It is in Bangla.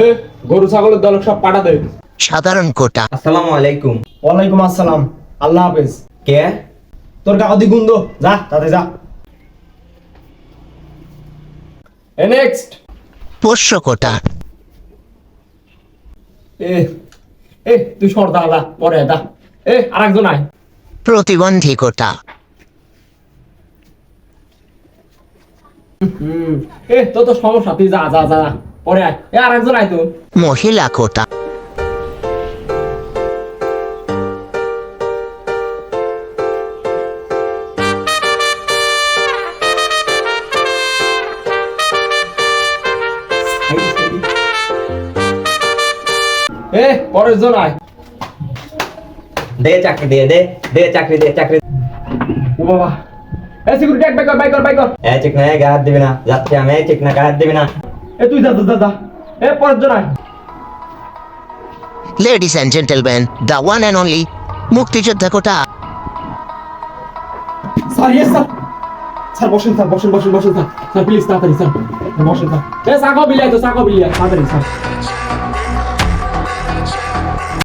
এ গরু ছাগলের দল সব পাঠা দে সাধারণ কোটা। আসসালামু আলাইকুম। ওয়ালাইকুম আসসালাম। আল্লাহ হাফেজ। কে? তোর কাকতি গুন্দ। যা তাতে যা। এ নেক্সট পোষ্য কোটা। এ এ তুই সর্দা আলা পরে দা এ আরেকজন আয়। প্রতিবন্ধী কোটা। হুম এ তো তো সমস্যা তুই যা যা যা। পরে আয়। এ আরেকজন আয় তো। মহিলা কোটা। এ পরের জন আয়। দে চাকরি দে দে দে চাকরি দে চাকরি ও বাবা। এ সিকিউরিটি এক বাইকর বাইকর বাইকর এ চিক না গায়ে হাত দিবি না। যাচ্ছে আমি চিক না গায়ে দিবি না। এ তুই যা যা, যা এ পরের জন আয়। Ladies and gentleman the one and only মুক্তিযোদ্ধা quota sir yes sir sir বসেন স্যার বসেন বসেন বসেন স্যার স্যার প্লিজ তাড়াতাড়ি স্যার বসেন স্যার এ সাগো বিলিয়া তো সাগো বিলিয়া তাড়াতাড়ি স্যার